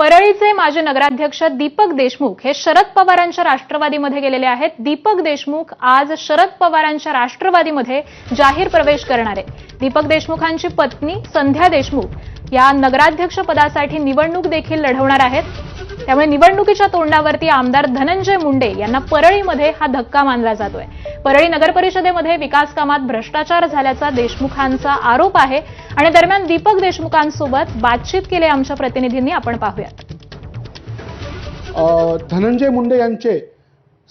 परळीचे माजी नगराध्यक्ष दीपक देशमुख हे शरद पवारांच्या राष्ट्रवादीमध्ये गेलेले आहेत. दीपक देशमुख आज शरद पवारांच्या राष्ट्रवादीमध्ये जाहीर प्रवेश करणार आहेत. दीपक देशमुखांची पत्नी संध्या देशमुख या नगराध्यक्ष पदासाठी निवडणूक देखील लढवणार आहेत. त्यामुळे निवडणुकीच्या तोंडावरती आमदार धनंजय मुंडे यांना परळीमध्ये हा धक्का मानला जातोय. परळी नगर परिषदेमध्ये विकास कामात भ्रष्टाचार झाल्याचा देशमुखांचा आरोप आहे. आणि दरम्यान दीपक देशमुखांसोबत बातचीत केली आमच्या प्रतिनिधींनी. आपण पाहूयात. अ, धनंजय मुंडे यांचे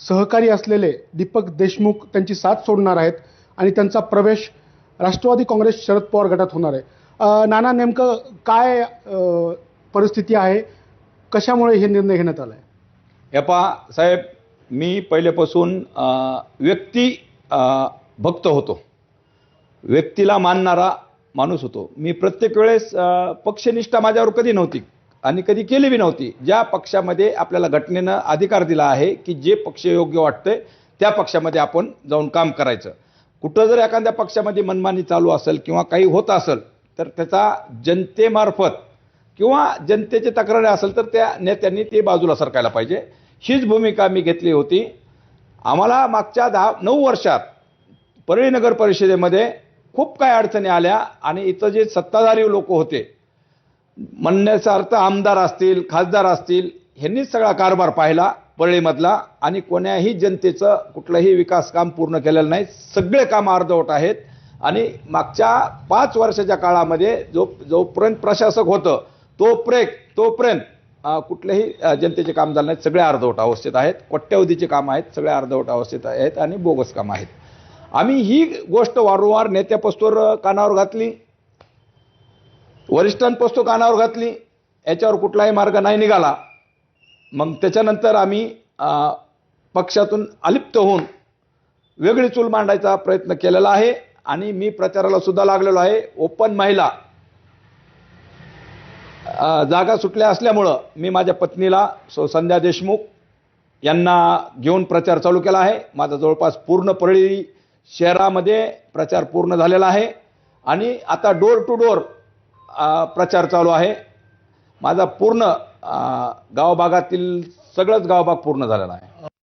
सहकारी असलेले दीपक देशमुख त्यांची साथ सोडणार आहेत आणि त्यांचा प्रवेश राष्ट्रवादी काँग्रेस शरद पवार गटात होणार आहे. अ, नाना नेमकं काय परिस्थिती आहे? कशामुळे हे निर्णय घेण्यात आला आहे हे पहा साहेब मी पहिल्यापासून व्यक्ती भक्त होतो. व्यक्तीला मानणारा माणूस होतो. मी प्रत्येक वेळेस पक्षनिष्ठा माझ्यावर कधी नव्हती आणि कधी केली बी नव्हती. ज्या पक्षामध्ये आपल्याला घटनेनं अधिकार दिला आहे की जे पक्ष योग्य वाटतंय त्या पक्षामध्ये आपण जाऊन काम करायचं. कुठं जर एखाद्या पक्षामध्ये मनमानी चालू असेल किंवा काही होत असेल तर त्याचा जनतेमार्फत किंवा जनतेचे तक्रारी असेल तर त्या नेत्यांनी ते बाजूला सरकायला पाहिजे. हीच भूमिका मी घेतली होती. आम्हाला मागच्या दहा नऊ वर्षात परळी नगर परिषदेमध्ये खूप काही अडचणी आल्या आणि इथं जे सत्ताधारी लोक होते म्हणण्याचा अर्थ आमदार असतील खासदार असतील ह्यांनीच सगळा कारभार पाहिला परळीमधला आणि कोण्याही जनतेचं कुठलंही विकास काम पूर्ण केलेलं नाही. सगळे काम अर्धवट आहेत आणि मागच्या पाच वर्षाच्या काळामध्ये जो जोपर्यंत प्रशासक होतं तोपर्यंत तोपर्यंत अं, कुठलेही जनतेचे काम झाले नाहीत. सगळे अर्धवट अवस्थेत आहेत. कोट्यवधीचे काम आहेत. सगळे अर्धवट अवस्थेत आहेत आणि बोगस काम आहेत. आम्ही ही गोष्ट वारंवार नेत्यापस्तोर कानावर घातली. वरिष्ठांपस्तो कानावर घातली. याच्यावर कुठलाही मार्ग नाही निघाला. मग त्याच्यानंतर आम्ही पक्षातून अलिप्त होऊन वेगळी चूल मांडायचा प्रयत्न केलेला आहे. आणि मी प्रचाराला सुद्धा लागलेलो आहे. ओपन महिला जागा सुटल्या असल्यामुळं मी माझ्या पत्नीला सो संध्या देशमुख यांना घेऊन प्रचार चालू केला आहे. माझा जवळपास पूर्ण परळी शहरामध्ये प्रचार पूर्ण झालेला आहे. आणि आता डोर टू डोर प्रचार चालू आहे. माझा पूर्ण गावभागातील सगळंच गावभाग पूर्ण झालेला आहे.